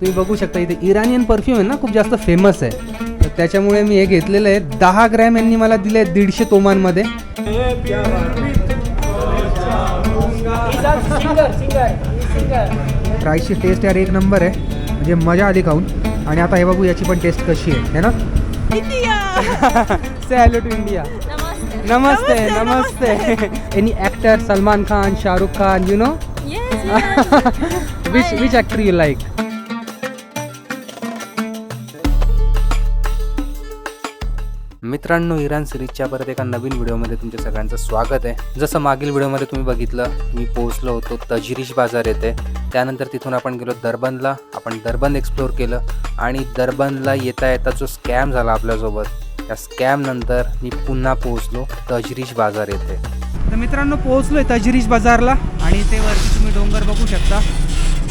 तुम्ही बघू शकता इथे इराणियन परफ्यूम आहे ना खूप जास्त फेमस आहे. तर त्याच्यामुळे मी हे घेतलेलं आहे. दहा ग्रॅम यांनी मला दिले दीडशे तोमांमध्ये. सिंगर सिंगर सिंगर प्राईसची टेस्ट यार एक नंबर आहे. म्हणजे मजा आली खाऊन. आणि आता हे बघू याची पण टेस्ट कशी आहे. है ना? Say hello to India. Namaste. Namaste any actor Salman Khan Shahrukh Khan you know. Which which actor you like मित्रांनो इराण सिरीजच्या परत एका नवीन व्हिडिओमध्ये तुमच्या सगळ्यांचं स्वागत आहे. जसं मागील व्हिडिओमध्ये तुम्ही बघितलं मी पोहोचलो होतो तजिरीश बाजार येथे. त्यानंतर तिथून आपण गेलो दर्बनला आपण दर्बन एक्सप्लोर केलं आणि दर्बनला येता येता जो स्कॅम झाला आपल्यासोबत त्या स्कॅमनंतर मी पुन्हा पोहोचलो तजरीश बाजार येथे. तर मित्रांनो पोहोचलोय तजरीश बाजारला आणि ते वरती तुम्ही डोंगर बघू शकता.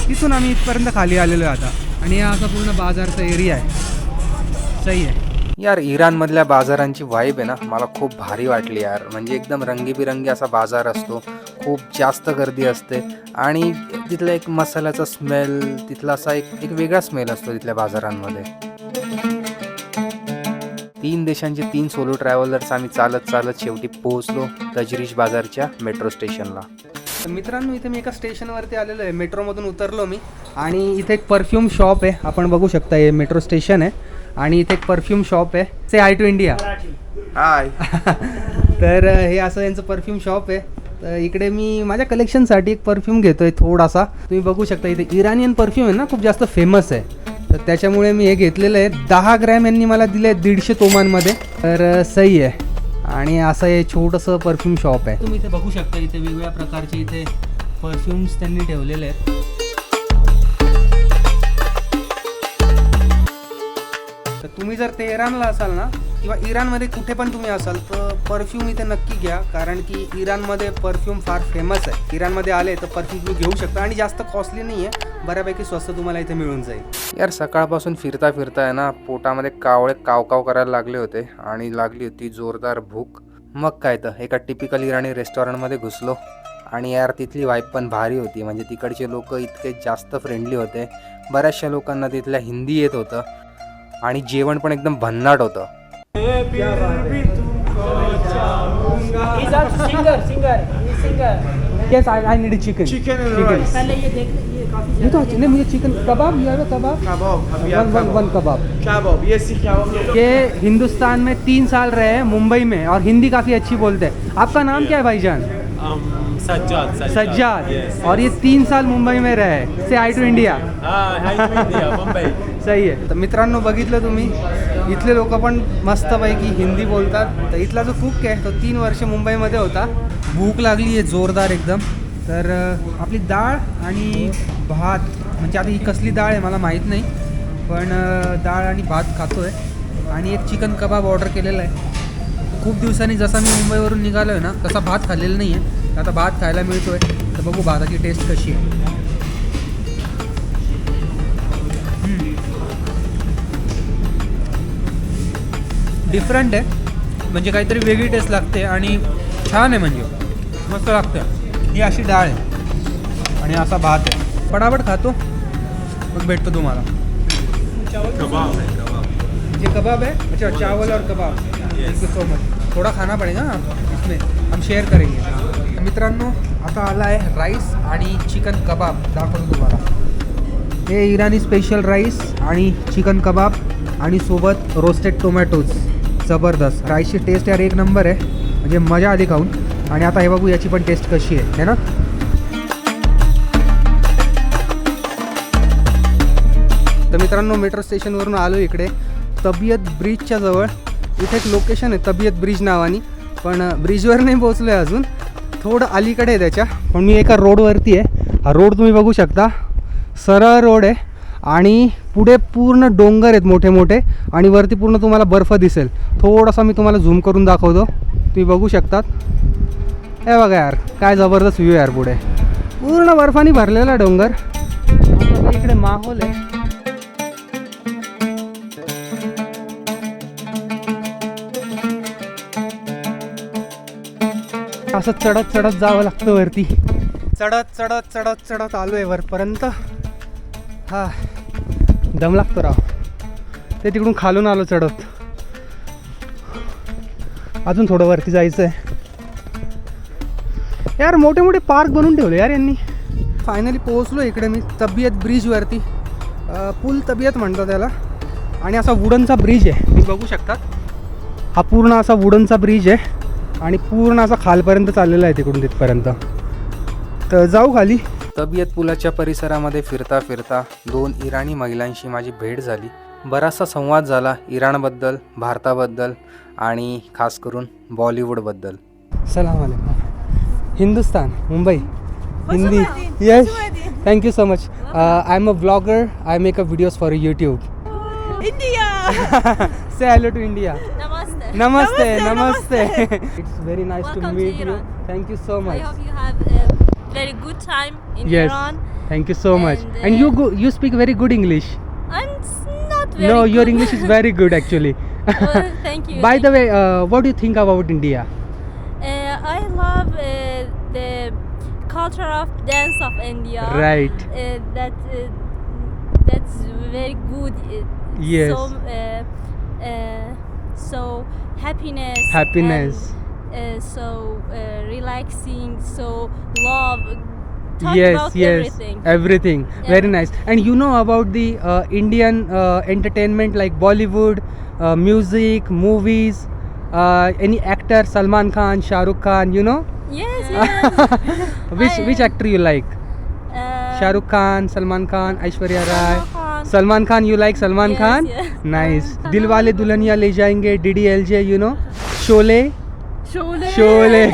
तिथून आम्ही इथपर्यंत खाली आलेलो आहे आता. आणि हा असा पूर्ण बाजारचा एरिया आहे. सही आहे. यार इराणमधल्या बाजारांची वाईब आहे ना मला खूप भारी वाटली यार. म्हणजे एकदम रंगीबिरंगी असा बाजार असतो खूप जास्त गर्दी असते आणि तिथला एक मसाल्याचा स्मेल तिथला असा एक एक वेगळा स्मेल असतो तिथल्या बाजारांमध्ये. तीन देशांचे तीन सोलो ट्रॅव्हलर्स आम्ही चालत चालत शेवटी पोहोचलो तजरीश बाजारच्या मेट्रो स्टेशनला मित्रांनो इथे मी एका स्टेशनवरती आलेलो आहे. मेट्रोमधून उतरलो मी आणि इथे एक परफ्यूम शॉप आहे. आपण बघू शकता हे मेट्रो स्टेशन आहे. आणि इथे एक परफ्यूम शॉप आहे. Say I to India hi तर हे असं यांचं परफ्यूम शॉप आहे. तर इकडे मी माझ्या कलेक्शनसाठी एक परफ्यूम घेतोय थोडासा. तुम्ही बघू शकता इथे इराणियन परफ्यूम आहे ना खूप जास्त फेमस आहे. तर त्याच्यामुळे मी हे घेतलेलं आहे. दहा ग्रॅम यांनी मला दिले आहे दीडशे तोमांमध्ये. तर सही आहे. आणि असं हे छोटंसं परफ्यूम शॉप आहे. तुम्ही इथे बघू शकता इथे वेगवेगळ्या प्रकारचे इथे परफ्युम्स त्यांनी ठेवलेले आहेत. तुम्ही जर तेहरानला असाल ना किंवा इराणमध्ये कुठे पण तुम्ही असाल तर परफ्यूम इथे नक्की घ्या. कारण की इराणमध्ये परफ्यूम फार फेमस आहे. इराणमध्ये आले तर परफ्यूम तुम्ही घेऊ शकता आणि जास्त कॉस्टली नाही आहे बऱ्यापैकी स्वस्त तुम्हाला इथे मिळून जाईल. यार सकाळपासून फिरता फिरता आहे ना पोटामध्ये कावळे कावकाव करायला लागले होते आणि लागली होती जोरदार भूक. मग काय तर एका टिपिकल इराणी रेस्टॉरंटमध्ये घुसलो. आणि यार तिथली वाईप पण भारी होती. म्हणजे तिकडचे लोक इतके जास्त फ्रेंडली होते. बऱ्याचशा लोकांना तिथल्या हिंदी येत होतं. आणि जेवण पण एकदम भन्नाट होतं Chicken and Chicken. rice. पहले ये देख ये काफी ये तो नहीं मुझे chicken kebab you have kebab one one one? Kebab. Yes, kebab. ये हिंदुस्तान में तीन साल रहे हैं मुंबई में और हिंदी काफ़ी अच्छी बोलते हैं आपका नाम क्या है भाईजान सज्जाद Yes. और ये तीन साल मुंबई में रहे से आई टू इंडिया. सही आहे तर मित्रांनो बघितलं तुम्ही? इथले लोक पण मस्तपैकी हिंदी बोलतात. तर इथला जो कुक आहे तो तीन वर्ष मुंबईमध्ये होता. भूक लागली आहे जोरदार एकदम. तर आपली डाळ आणि भात म्हणजे आता ही कसली डाळ आहे मला माहीत नाही. पण डाळ आणि भात खातो आहे आणि एक चिकन कबाब ऑर्डर केलेला आहे. खूप दिवसांनी जसा मी मुंबईवरून निघालो आहे ना तसा भात खाल्लेला नाही आहे आता भात खायला मिळतो आहे तर बघू भाताची टेस्ट कशी आहे. डिफरंट आहे. म्हणजे काहीतरी वेगळी टेस्ट लागते आणि छान आहे म्हणजे. मस्त लागतं. ही अशी डाळ आहे. आणि असा भात आहे. पटापट खातो मग भेटतो तुम्हाला. ये कबाब. है अच्छा चावल और kebab. Thank you so much थोड़ा खाना पड़ेगा ना इसमें. हम शेअर करेंगे. मित्रांनो आता आला आहे राईस आणि चिकन कबाब. दाखवतो तुम्हाला. हे इराणी स्पेशल राईस आणि चिकन कबाब आणि सोबत रोस्टेड टोमॅटोज जबरदस्त. राईसची टेस्ट यार एक नंबर आहे. म्हणजे मजा आली खाऊन. आणि आता हे बघू याची पण टेस्ट कशी आहे. है ना? तर मित्रांनो मेट्रो स्टेशनवरून आलो इकडे. तबियत ब्रिजच्या जवळ. इथे एक लोकेशन आहे तबियत ब्रिज नावानी. पण ब्रिजवर नाही पोहोचलो आहे अजून. थोडं अलीकडे आहे त्याच्या पण मी एका रोडवरती आहे. हा रोड तुम्ही बघू शकता. सरळ रोड आहे आणि पुढे पूर्ण डोंगर आहेत मोठे मोठे आणि वरती पूर्ण तुम्हाला बर्फ दिसेल. थोडासा मी तुम्हाला झूम करून दाखवतो. तुम्ही बघू शकतात. हे बघा यार काय जबरदस्त व्ह्यू यार पुढे. पूर्ण बर्फाने भरलेला डोंगर. इकडे माहोल आहे. असं चढत चढत जावं लागतं वरती. चढत चढत चढत चढत आलोय वरपर्यंत. हा दम लागतो राव. ते तिकडून खालून आलो चढत. अजून थोडं वरती जायचं आहे यार मोठे मोठे पार्क बनवून ठेवले यार यांनी. फायनली पोहोचलो इकडे मी तबियत ब्रिजवरती पूल तबियत म्हणतो त्याला. आणि असा वुडनचा ब्रिज आहे. तुम्ही बघू शकतात हा पूर्ण असा वुडनचा ब्रिज आहे. आणि पूर्ण असा खालपर्यंत चाललेला आहे तिकडून तिथपर्यंत. तर जाऊ खाली. तबियत पुलाच्या परिसरामध्ये फिरता फिरता दोन इराणी महिलांशी माझी भेट झाली. बराचसा संवाद झाला इराणबद्दल भारताबद्दल आणि खास करून बॉलिवूडबद्दल. सलाम अलैकुम Hindustan Mumbai Hindi yes thank you so much I am a blogger I make a videos for YouTube India. Say hello to India Namaste, namaste. it's very nice Welcome to meet to you. Thank you so much. I hope you have a very good time in yes. Iran. Thank you so and much. Uh, and you uh, go, you speak very good English. I'm not very. No, good. your English is very good actually. well, thank you. By thank the way, uh, what do you think about India? Uh, I love uh, the culture of dance of India. Right. Uh, that uh, that's very good. Yes. So, uh, uh, so happiness. Happiness. And, uh, so uh, relaxing. So love. Talk yes, about yes, everything. everything. Yeah. Very nice. And you know about the uh, Indian uh, entertainment like Bollywood, uh, music, movies. Uh, any actor, Salman Khan, Shah Rukh Khan, you know? Yes, yes. which I- which actor you like? Uh, Shah Rukh Khan, Salman Khan, Aishwarya Rai. Salman Khan you like Salman Khan? Nice Dilwale Dulhania Le जाएँगे D D L J you know Sholay. Sholay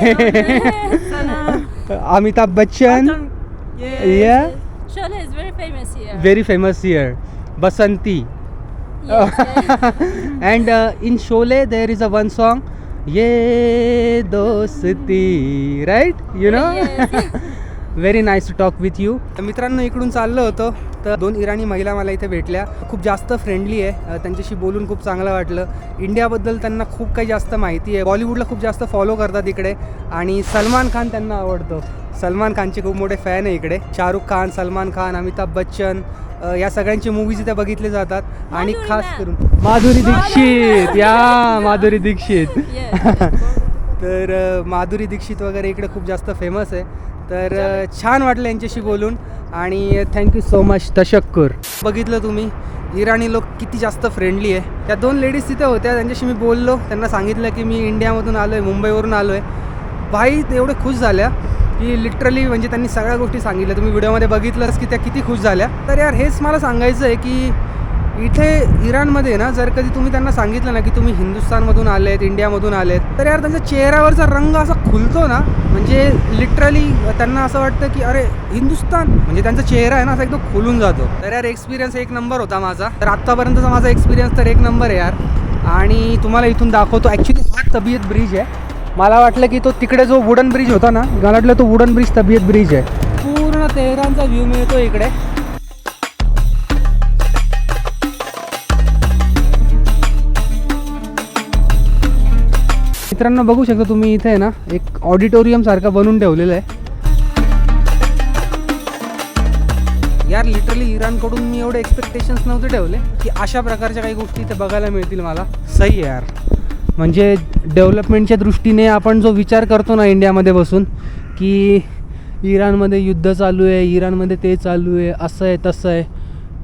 Amitabh Bachchan? Very famous here Basanti. And in uh, Sholay there is a one song Yeh Dosti right you know very nice to talk with you मित्रांनो इकडून चाललं होतं तर दोन इराणी महिला मला इथे भेटल्या. खूप जास्त फ्रेंडली आहे. त्यांच्याशी बोलून खूप चांगलं वाटलं. इंडियाबद्दल त्यांना खूप काही जास्त माहिती आहे. बॉलिवूडला खूप जास्त फॉलो करतात इकडे. आणि सलमान खान त्यांना आवडतो. सलमान खानचे खूप मोठे फॅन आहे इकडे. शाहरुख खान सलमान खान अमिताभ बच्चन या सगळ्यांचे मूवीज इथे बघितले जातात. आणि खास. करून माधुरी दीक्षित. या माधुरी दीक्षित. तर माधुरी दीक्षित वगैरे इकडे खूप जास्त फेमस आहे. तर छान वाटलं यांच्याशी बोलून आणि थँक्यू सो मच तशक्कर. बघितलं तुम्ही इराणी लोक किती जास्त फ्रेंडली आहे. त्या दोन लेडीज तिथे होत्या त्यांच्याशी मी बोललो. त्यांना सांगितलं की मी इंडियामधून आलो आहे मुंबईवरून आलो आहे भाई ते एवढे खुश झाल्या की लिटरली म्हणजे त्यांनी सगळ्या गोष्टी सांगितल्या. तुम्ही व्हिडिओमध्ये बघितलंच की त्या किती खुश झाल्या. तर यार हेच मला सांगायचं आहे की इथे इराणमध्ये ना जर कधी तुम्ही त्यांना सांगितलं ना की तुम्ही हिंदुस्थानमधून आलेत इंडियामधून आलेत तर यार त्यांच्या चेहऱ्यावरचा रंग असा खुलतो ना म्हणजे लिटरली त्यांना असं वाटतं की अरे हिंदुस्थान. म्हणजे त्यांचा चेहरा आहे ना असा एकदम खुलून जातो. तर यार एक्सपिरियन्स एक नंबर होता माझा. तर आत्तापर्यंतचा माझा एक्सपिरियन्स तर एक नंबर आहे यार. आणि तुम्हाला इथून दाखवतो. ॲक्च्युली हा तबियत ब्रिज आहे. मला वाटलं की तो तिकडे जो वुडन ब्रिज होता ना मला वाटलं तो वुडन ब्रिज तबियत ब्रिज आहे. पूर्ण तेहरानचा व्ह्यू मिळतो इकडे. मित्रांनो बघू शकता तुम्ही इथे आहे ना एक ऑडिटोरियम सारखं बनवून ठेवलेलं आहे. यार लिटरली इराणकडून मी एवढे एक्सपेक्टेशन्स नव्हते ठेवले की अशा प्रकारच्या काही गोष्टी इथे बघायला मिळतील मला. सही आहे यार. म्हणजे डेव्हलपमेंटच्या दृष्टीने आपण जो विचार करतो ना इंडियामध्ये बसून की इराणमध्ये युद्ध चालू आहे इराणमध्ये ते चालू आहे असं आहे तसं आहे.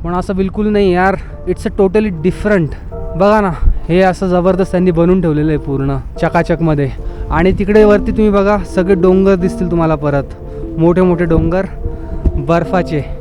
पण असं बिलकुल नाही यार. इट्स अ टोटली डिफरंट बघा ना. हे असं जबरदस्त त्यांनी बनवून ठेवलेलं आहे पूर्ण चकाचकमध्ये. आणि तिकडे वरती तुम्ही बघा सगळे डोंगर दिसतील तुम्हाला परत. मोठे मोठे डोंगर बर्फाचे.